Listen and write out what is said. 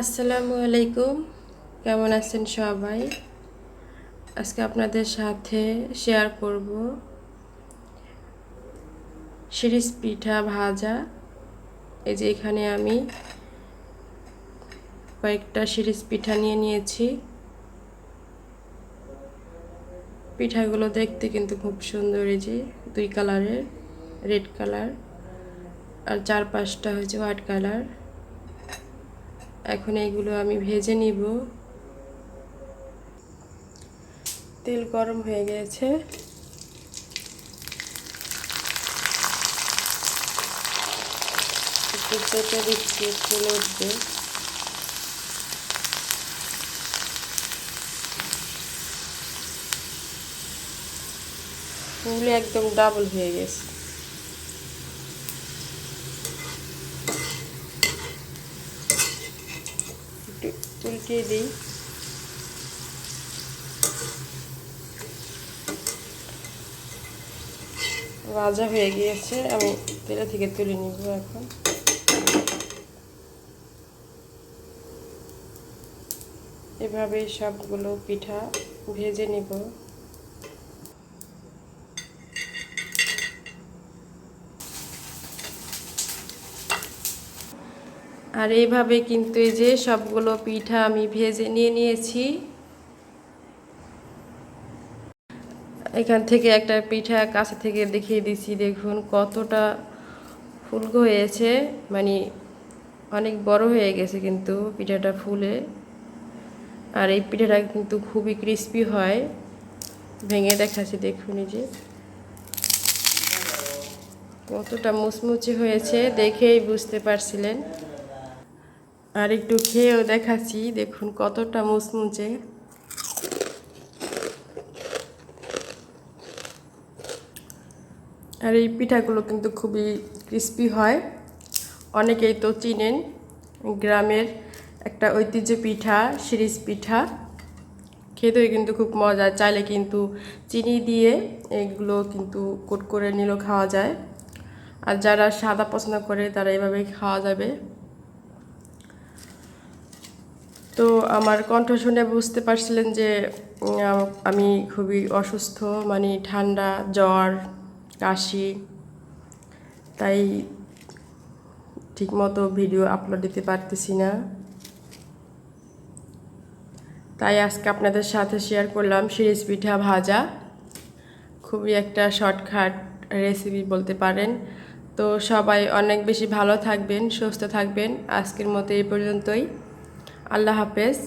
আসসালামু আলাইকুম। কেমন আছেন সবাই? আজকে আপনাদের সাথে শেয়ার করব। শিরিষ পিঠা ভাজা। এই যে এখানে আমি কয়েকটা শিরিষ পিঠা নিয়ে নিয়েছি। পিঠাগুলো দেখতে কিন্তু খুব সুন্দর এই যে, দুই কালারের রেড কালার আর চার পাঁচটা হচ্ছে হোয়াইট কালার এখন এইগুলো আমি ভেজে নিব। তেল গরম হয়ে গেছে। ফুল একদম ডাবল হয়ে গেছে একটু উল্টিয়ে দিই। ভাজা হয়ে গিয়েছে, আমি তেলে থেকে তুলে নিব এখন। এভাবেই সবগুলো পিঠা ভেজে নিব। আর এইভাবে কিন্তু এই যে সবগুলো পিঠা আমি ভেজে নিয়ে নিয়েছি। এখান থেকে একটা পিঠা কাছে থেকে দেখিয়ে দিছি দেখুন কতটা ফুলকো হয়েছে। মানে অনেক বড় হয়ে গেছে কিন্তু পিঠাটা ফুলে। আর এই পিঠাটা কিন্তু খুবই ক্রিস্পি হয়। ভেঙে দেখাচ্ছি, দেখুন এই যে। কতটা মুচমুচে হয়েছে, দেখেই বুঝতে পারছিলেন। আর একটু খেয়েও দেখাচ্ছি, দেখুন কতটা মুচমুচে। আর এই পিঠাগুলো কিন্তু খুবই ক্রিস্পি হয়। অনেকেই তো চিনেন গ্রামের একটা ঐতিহ্য পিঠা শিরিষ পিঠা। খেতেও কিন্তু খুব মজা, চাইলে কিন্তু চিনি দিয়ে এগুলো কিন্তু কোট করে নিলেও খাওয়া যায়। আর যারা সাদা পছন্দ করে তারা এভাবেই খাওয়া যাবে। তো আমার কণ্ঠ শুনে বুঝতে পারছিলেন যে আমি খুবই অসুস্থ মানে ঠান্ডা, জ্বর, কাশি। তাই ঠিকমতো ভিডিও আপলোড দিতে পারতেছি না। তাই আজকে আপনাদের সাথে শেয়ার করলাম সিরিজ পিঠা ভাজা। খুবই একটা শর্টকাট রেসিপি বলতে পারেন। তো সবাই অনেক বেশি ভালো থাকবেন, সুস্থ থাকবেন। আজকের মতো এই পর্যন্তই। আল্লাহ হাফেজ।